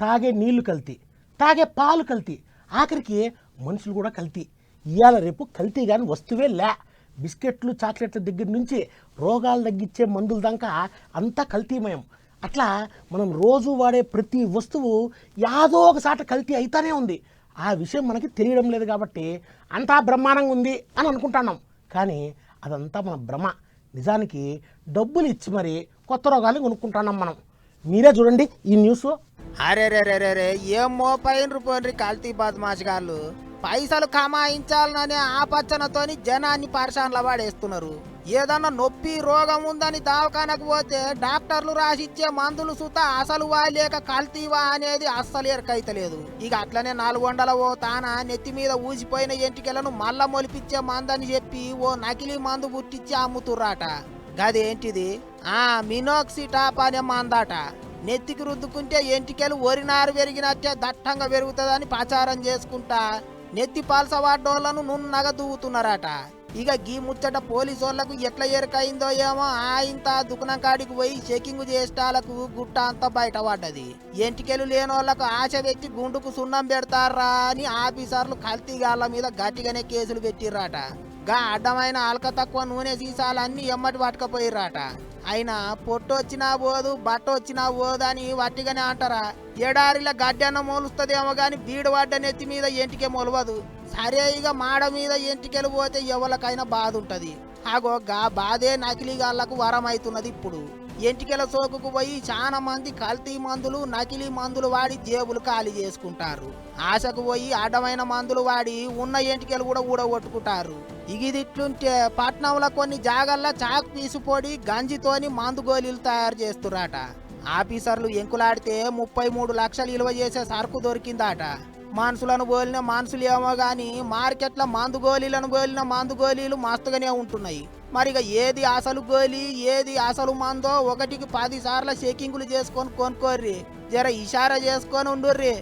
తాగే నీళ్ళు కల్తీ తాగే పాలు కల్తీ ఆఖరికి మనుషులు కూడా కల్తీ. ఇవాళ రేపు కల్తీ కానీ వస్తువే లే. బిస్కెట్లు చాక్లెట్ల దగ్గర నుంచి రోగాలు తగ్గించే మందుల దాకా అంతా కల్తీమయం. అట్లా మనం రోజు వాడే ప్రతి వస్తువు యాదో ఒకసాట కల్తీ అవుతానే ఉంది. ఆ విషయం మనకి తెలియడం లేదు కాబట్టి అంతా బ్రహ్మాండంగా ఉంది అని అనుకుంటున్నాం. కానీ అదంతా మన భ్రమ. నిజానికి డబ్బులు ఇచ్చి మరి కొత్త రోగాలు కొనుక్కుంటున్నాం మనం. మీరే చూడండి ఈ న్యూస్ అరే రే రే రే రే ఏం మోపైనరు పోన్రి కల్తీ బద్మాషగాళ్ళు పైసలు కమాయించాలని ఆపచ్చనతోని జనాన్ని పరిశానల వాడేస్తున్నారు. ఏదన్నా నొప్పి రోగం ఉందని దవాఖానకు పోతే డాక్టర్లు రాసిచ్చే మందులు సుత అసలు వా లేక కల్తీవా అనేది అస్సలు ఎరకైతలేదు ఇక అట్లనే నాలుగు వందల ఓ తాన నెత్తి మీద ఊసిపోయిన ఎంటికెలను మళ్ళా మొలిపిచ్చే మందని చెప్పి ఓ నకిలీ మందు పుట్టించి అమ్ముతుర్రాట. గదేంటిది? ఆ మినోక్సిటాప్ అనే మందాట. నెత్తికి రుద్దుకుంటే ఎంటికలు ఒరినారు పెరిగినట్టే దట్టంగా పెరుగుతుందని ప్రచారం చేసుకుంటా నెత్తి పాల్సవాడోళ్ళను నున్నగా దూవుతున్నారట. ఇక గీ ముచ్చట పోలీసోళ్ళకు ఎట్లా ఎరకైందో ఏమో ఆయంత దుకాణం కాడికి పోయి చెకింగ్ చేసేటాలకు గుట్ట అంతా బయటపడ్డది ఎంటికెలు లేనోళ్ళకు ఆశ పెట్టి గుండుకు సున్నం పెడతారా అని ఆఫీసర్లు కల్తీగాళ్ళ మీద గట్టిగానే కేసులు పెట్టిర్రాట. గా అడ్డమైన అలక తక్కువ నూనె సీసాలన్నీ ఎమ్మటి పట్టుకపోయిర్రాట. అయినా పొట్టు వచ్చినా పోదు బట్ట వచ్చినా పోదు అని వట్టిగానే అంటారా? ఎడారిలో గడ్డన్న మోలుస్తుందేమో కానీ బీడు పడ్డ నెత్తి మీద ఎంటికే మొలవదు. సరే ఇక మాడ మీద ఎంటికెలు పోతే ఎవరికైనా బాధ ఉంటుంది ఆగో గా బాధే నకిలీ గాళ్ళకు వరం అవుతున్నది ఇప్పుడు. ఎంటికెల సోకుకు పోయి చాలా మంది కల్తీ మందులు నకిలీ మందులు వాడి జేబులు ఖాళీ చేసుకుంటారు. ఆశకు పోయి అడ్డమైన మందులు వాడి ఉన్న ఎంటికెలు కూడా ఊడగొట్టుకుంటారు. ఇగిది ఇట్లుంటే పట్నంలో కొన్ని జాగల్లో చాక్ పీసు పొడి గంజితోని మందు గోళీలు తయారు చేస్తురాట ఆఫీసర్లు ఎంకులాడితే ముప్పై మూడు లక్షలు విలువ చేసే సరుకు దొరికిందాట. మనుషులను గోలిన మనుషులు ఏమో కానీ మార్కెట్లో మందు గోళీలను గోలిన మందు గోళీలు మస్తుగానే ఉంటున్నాయి. మరి ఇక ఏది అసలు గోళీ ఏది అసలు మందో ఒకటికి పది సార్లు చెకింగులు చేసుకొని కొనుక్కోర్రి. జర ఇషారా చేసుకొని ఉండుర్రి.